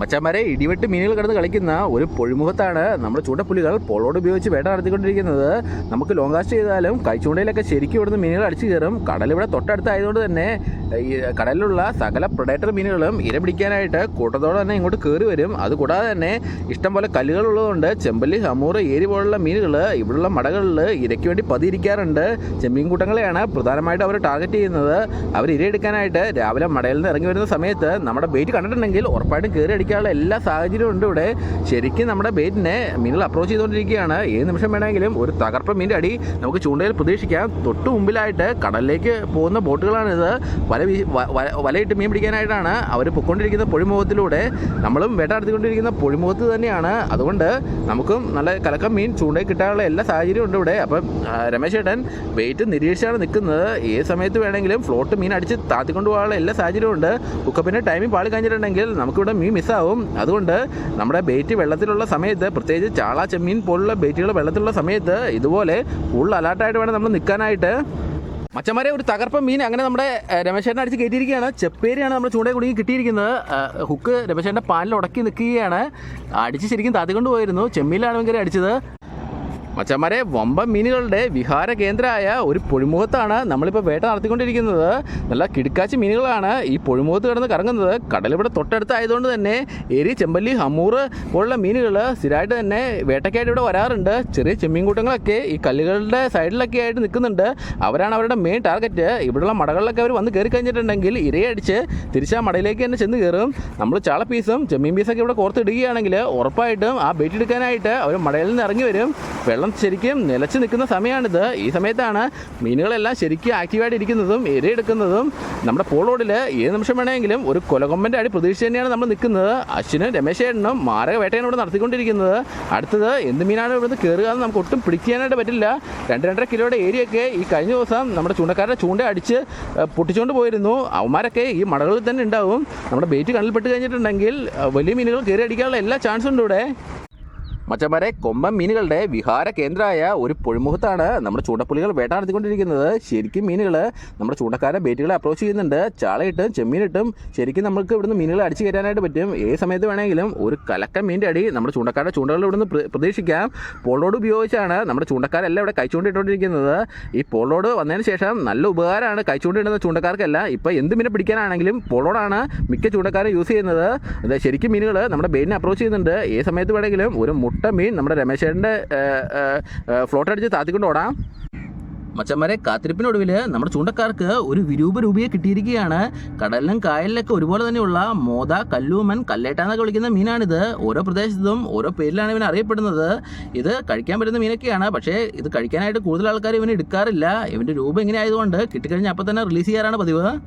മച്ചാന്മാരെ ഇടിവെട്ട് മീനുകൾ കിടന്ന് കളിക്കുന്ന ഒരു പൊഴിമുഖത്താണ് നമ്മുടെ ചൂണ്ടപ്പുലികൾ പോളോട് ഉപയോഗിച്ച് വേട്ട നടത്തിക്കൊണ്ടിരിക്കുന്നത്. നമുക്ക് ലോങ് കാസ്റ്റ് ചെയ്താലും കൈച്ചൂണ്ടയിലൊക്കെ ശരിക്കും ഇവിടുന്ന് മീനുകൾ അടിച്ചു കയറും. കടലിവിടെ തൊട്ടടുത്തായതുകൊണ്ട് തന്നെ ഈ കടലിലുള്ള സകല പ്രൊഡേറ്റർ മീനുകളും ഇര പിടിക്കാനായിട്ട് കൂട്ടത്തോടെ തന്നെ ഇങ്ങോട്ട് കയറി വരും. അതുകൂടാതെ തന്നെ ഇഷ്ടം പോലെ കല്ലുകൾ ഉള്ളതുകൊണ്ട് ചെമ്പല്ലി ഹമൂറ് ഏരി പോലുള്ള മീനുകൾ ഇവിടെയുള്ള മടകളിൽ ഇരയ്ക്ക് വേണ്ടി പതിയിരിക്കാറുണ്ട്. ചെമ്മീൻ കൂട്ടങ്ങളെയാണ് പ്രധാനമായിട്ട് അവർ ടാർഗറ്റ് ചെയ്യുന്നത്. അവർ ഇര എടുക്കാനായിട്ട് രാവിലെ മടയിൽ നിന്ന് ഇറങ്ങി വരുന്ന സമയത്ത് നമ്മുടെ ബേറ്റ് കണ്ടിട്ടുണ്ടെങ്കിൽ ഉറപ്പായിട്ടും കയറി അടിക്കാനുള്ള എല്ലാ സാഹചര്യവും ഉണ്ട് ഇവിടെ. ശരിക്കും നമ്മുടെ ബേറ്റിനെ മീനുകൾ അപ്രോച്ച് ചെയ്തുകൊണ്ടിരിക്കുകയാണ്. ഏത് നിമിഷം വേണമെങ്കിലും ഒരു തകർപ്പ മീന്റെ അടി നമുക്ക് ചൂണ്ടയിൽ പ്രതീക്ഷിക്കാം. തൊട്ട് മുമ്പിലായിട്ട് കടലിലേക്ക് പോകുന്ന ബോട്ടുകളാണിത് വല വലയിട്ട് മീൻ പിടിക്കാനായിട്ടാണ് അവർ പൊയ്ക്കൊണ്ടിരിക്കുന്ന പൊഴിമുഖത്തിലൂടെ നമ്മളും വേട്ട നടത്തിക്കൊണ്ടിരിക്കുന്ന പൊഴിമുഖത്ത് തന്നെയാണ്. അതുകൊണ്ട് നമുക്കും നല്ല കലക്കം മീൻ ചൂണ്ടയിൽ കിട്ടാനുള്ള എല്ലാ സാഹചര്യവും ഉണ്ട് ഇവിടെ. അപ്പം രമേശ് ചേട്ടൻ വെയിറ്റ് നിരീക്ഷിച്ചാണ് നിൽക്കുന്നത്. ഏത് സമയത്ത് വേണമെങ്കിലും ഫ്ലോട്ട് മീൻ അടിച്ച് താത്തിക്കൊണ്ട് പോകാനുള്ള എല്ലാ സാഹചര്യവും ഉണ്ട്. ഹുക്കപ്പിന്റെ ടൈമിൽ പാളി കഴിഞ്ഞിട്ടുണ്ടെങ്കിൽ നമുക്കിവിടെ മീൻ മിസ്സാവും അതുകൊണ്ട് നമ്മുടെ ബെയ്റ്റ് വെള്ളത്തിലുള്ള സമയത്ത് പ്രത്യേകിച്ച് ചാള ചെമ്മീൻ പോലുള്ള ബെയ്റ്റുകൾ വെള്ളത്തിലുള്ള സമയത്ത് ഇതുപോലെ ഫുൾ അലർട്ടായിട്ട് വേണം നമ്മൾ നിൽക്കാനായിട്ട്. മച്ചന്മാരെ ഒരു തകർപ്പൻ മീൻ അങ്ങനെ നമ്മുടെ രമേശേട്ടൻ അടിച്ച് കയറ്റിയിരിക്കുകയാണ്. ചെപ്പേരിയാണ് നമ്മുടെ ചൂണ്ടയിൽ കുടുങ്ങി കിട്ടിയിരിക്കുന്നത് ഹുക്ക് രമേശേട്ടന്റെ പാലിൽ ഉടക്കി നിൽക്കുകയാണ്. അടിച്ച് ശരിക്കും താത്തിക്കൊണ്ട് പോയിരുന്നു ചെമ്മീലാണ് ഭയങ്കര അടിച്ചത്. മച്ചന്മാരെ വമ്പൻ മീനുകളുടെ വിഹാര കേന്ദ്രമായ ഒരു പൊഴിമുഖത്താണ് നമ്മളിപ്പോൾ വേട്ട നടത്തിക്കൊണ്ടിരിക്കുന്നത്. നല്ല കിടുക്കാച്ചി മീനുകളാണ് ഈ പൊഴിമുഖത്ത് കിടന്ന് കറങ്ങുന്നത്. കടലിവിടെ തൊട്ടടുത്തായതുകൊണ്ട് തന്നെ എരി ചെമ്പല്ലി ഹമ്മൂറ് പോലുള്ള മീനുകൾ സ്ഥിരമായിട്ട് തന്നെ വേട്ടയ്ക്കായിട്ട് ഇവിടെ വരാറുണ്ട്. ചെറിയ ചെമ്മീൻ കൂട്ടങ്ങളൊക്കെ ഈ കല്ലുകളുടെ സൈഡിലൊക്കെ ആയിട്ട് നിൽക്കുന്നുണ്ട്. അവരാണ് അവരുടെ മെയിൻ ടാർഗറ്റ് ഇവിടെയുള്ള മടകളിലൊക്കെ അവർ വന്ന് കയറി കഴിഞ്ഞിട്ടുണ്ടെങ്കിൽ ഇരയടിച്ച് തിരിച്ച് ആ മടയിലേക്ക് തന്നെ ചെന്ന് കയറും. നമ്മൾ ചാള പീസും ചെമ്മീൻ പീസൊക്കെ ഇവിടെ കോർത്തിടുകയാണെങ്കിൽ ഉറപ്പായിട്ടും ആ ബെറ്റ് എടുക്കാനായിട്ട് അവർ മടയിൽ നിന്ന് ഇറങ്ങി വരും. വെള്ളം ശരിക്കും നിലച്ചു നിൽക്കുന്ന സമയമാണിത്. ഈ സമയത്താണ് മീനുകളെല്ലാം ശരിക്കും ആക്റ്റീവായിട്ട് ഇരിക്കുന്നതും ഇരയെടുക്കുന്നതും നമ്മുടെ പോളോടിൽ ഏത് നിമിഷം വേണമെങ്കിലും ഒരു കൊലകൊമ്പന്റെ അടി പ്രതീക്ഷ തന്നെയാണ് നമ്മൾ നിൽക്കുന്നത്. അശ്വിനും രമേശേട്ടനും മാരക വേട്ടയാണ് ഇവിടെ നടത്തിക്കൊണ്ടിരിക്കുന്നത്. അടുത്തത് എന്ത് മീനാണ് ഇവിടുന്ന് കയറുക എന്ന് നമുക്ക് ഒട്ടും പിടിക്കാനായിട്ട് പറ്റില്ല. രണ്ട് രണ്ടര കിലോയുടെ ഏരിയൊക്കെ ഈ കഴിഞ്ഞ ദിവസം നമ്മുടെ ചൂണ്ടക്കാരുടെ ചൂണ്ട അടിച്ച് പൊട്ടിച്ചുകൊണ്ട് പോയിരുന്നു. അവന്മാരൊക്കെ ഈ മടകളിൽ തന്നെ ഉണ്ടാവും. നമ്മുടെ ബേറ്റ് കണ്ണിൽപ്പെട്ട് കഴിഞ്ഞിട്ടുണ്ടെങ്കിൽ വലിയ മീനുകൾ കയറി അടിക്കാനുള്ള എല്ലാ ചാൻസും ഉണ്ട് ഇവിടെ. മച്ചന്മാരെ കൊമ്പൻ മീനുകളുടെ വിഹാര കേന്ദ്രമായ ഒരു പൊഴിമുഖത്താണ് നമ്മുടെ ചൂണ്ടപ്പുലികൾ വേട്ട നടത്തിക്കൊണ്ടിരിക്കുന്നത് ശരിക്കും മീനുകൾ നമ്മുടെ ചൂണ്ടക്കാരെ ബേറ്റുകളെ അപ്രോച്ച് ചെയ്യുന്നുണ്ട്. ചാളയിട്ടും ചെമ്മീനിട്ടും ശരിക്കും നമുക്ക് ഇവിടുന്ന് മീനുകൾ അടിച്ചു കയറ്റാനായിട്ട് പറ്റും. ഏത് സമയത്ത് വേണമെങ്കിലും ഒരു കലക്ക മീന്റെ അടി നമ്മുടെ ചൂണ്ടക്കാരുടെ ചൂണ്ടകളിൽ ഇവിടുന്ന് പ്ര- പ്രതീക്ഷിക്കാം. പോളോട് ഉപയോഗിച്ചാണ് നമ്മുടെ ചൂണ്ടക്കാരെല്ലാം ഇവിടെ കൈച്ചൂണ്ടിട്ടുകൊണ്ടിരിക്കുന്നത് ഈ പോളോട് വന്നതിന് ശേഷം നല്ല ഉപകാരമാണ് കൈച്ചൂണ്ടിടുന്ന ചൂണ്ടക്കാർക്കല്ല. ഇപ്പോൾ എന്ത് മീനെ പിടിക്കാനാണെങ്കിലും പോളോടാണ് മിക്ക ചൂണ്ടക്കാരും യൂസ് ചെയ്യുന്നത്. ശരിക്കും മീനുകൾ നമ്മുടെ ബെയിനെ അപ്രോച്ച് ചെയ്യുന്നുണ്ട്. ഏത് സമയത്ത് വേണമെങ്കിലും ഒരു മുട്ട മീൻ നമ്മുടെ രമേശേട്ടന്റെ ഫ്ലോട്ട് അടിച്ച് താത്തിക്കൊണ്ട് ഓടാം. മച്ചന്മാരെ കാത്തിരിപ്പിനൊടുവിൽ നമ്മുടെ ചൂണ്ടക്കാർക്ക് ഒരു വിരൂപ രൂപയെ കിട്ടിയിരിക്കുകയാണ്. കടലിലും കായലിലൊക്കെ ഒരുപോലെ തന്നെയുള്ള മോത കല്ലൂമൻ കല്ലേട്ടാന്നൊക്കെ വിളിക്കുന്ന മീനാണിത്. ഓരോ പ്രദേശത്തും ഓരോ പേരിലാണ് ഇവൻ അറിയപ്പെടുന്നത്. ഇത് കഴിക്കാൻ പറ്റുന്ന മീനൊക്കെയാണ്. പക്ഷേ ഇത് കഴിക്കാനായിട്ട് കൂടുതൽ ആൾക്കാർ ഇവന് എടുക്കാറില്ല. ഇവന്റെ രൂപം ഇങ്ങനെ ആയതുകൊണ്ട് കിട്ടിക്കഴിഞ്ഞാൽ അപ്പം തന്നെ റിലീസ് ചെയ്യാറാണ് പതിവ്.